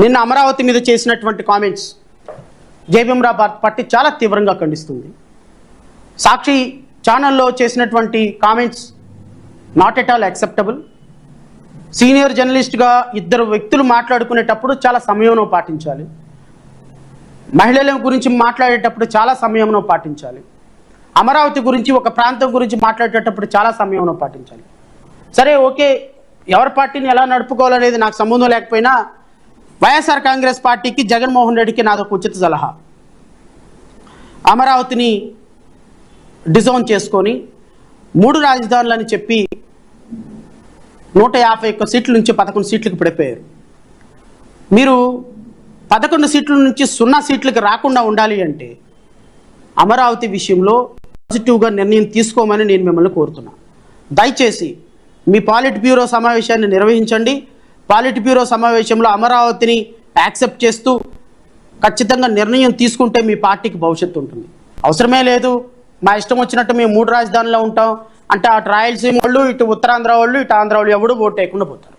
నిన్న అమరావతి మీద చేసినటువంటి కామెంట్స్ జేబీఎంరా భారత్ పార్టీ చాలా తీవ్రంగా ఖండిస్తుంది. సాక్షి ఛానల్లో చేసినటువంటి comments not at all acceptable senior జర్నలిస్ట్గా ఇద్దరు వ్యక్తులు మాట్లాడుకునేటప్పుడు చాలా సంయమనం పాటించాలి. మహిళల గురించి మాట్లాడేటప్పుడు చాలా సంయమనం పాటించాలి. అమరావతి గురించి ఒక ప్రాంతం గురించి మాట్లాడేటప్పుడు చాలా సంయమనం పాటించాలి. సరే ఓకే ఎవరి పార్టీని ఎలా నడుపుకోవాలనేది నాకు సంబంధం లేకపోయినా వైఎస్ఆర్ కాంగ్రెస్ పార్టీకి జగన్మోహన్ రెడ్డికి నాదొక ఉచిత సలహా. అమరావతిని డిజోన్ చేసుకొని మూడు రాజధానులని చెప్పి నూట యాభై ఒక్క సీట్ల నుంచి పదకొండు సీట్లకు పడిపోయారు. మీరు పదకొండు సీట్ల నుంచి సున్నా సీట్లకు రాకుండా ఉండాలి అంటే అమరావతి విషయంలో పాజిటివ్గా నిర్ణయం తీసుకోమని నేను మిమ్మల్ని కోరుతున్నా. దయచేసి మీ పాలిట్ బ్యూరో సమావేశాన్ని నిర్వహించండి. పాలిట్ బ్యూరో సమావేశంలో అమరావతిని యాక్సెప్ట్ చేస్తూ ఖచ్చితంగా నిర్ణయం తీసుకుంటే మీ పార్టీకి భవిష్యత్తు ఉంటుంది. అవసరమే లేదు. మా ఇష్టం వచ్చినట్టు మేము మూడు రాజధానిలో ఉంటాం. అంటే అటు రాయలసీమ వాళ్ళు ఇటు ఉత్తరాంధ్ర వాళ్ళు ఇటు ఆంధ్ర వాళ్ళు ఎవడు ఓటు వేయకుండా పోతారు.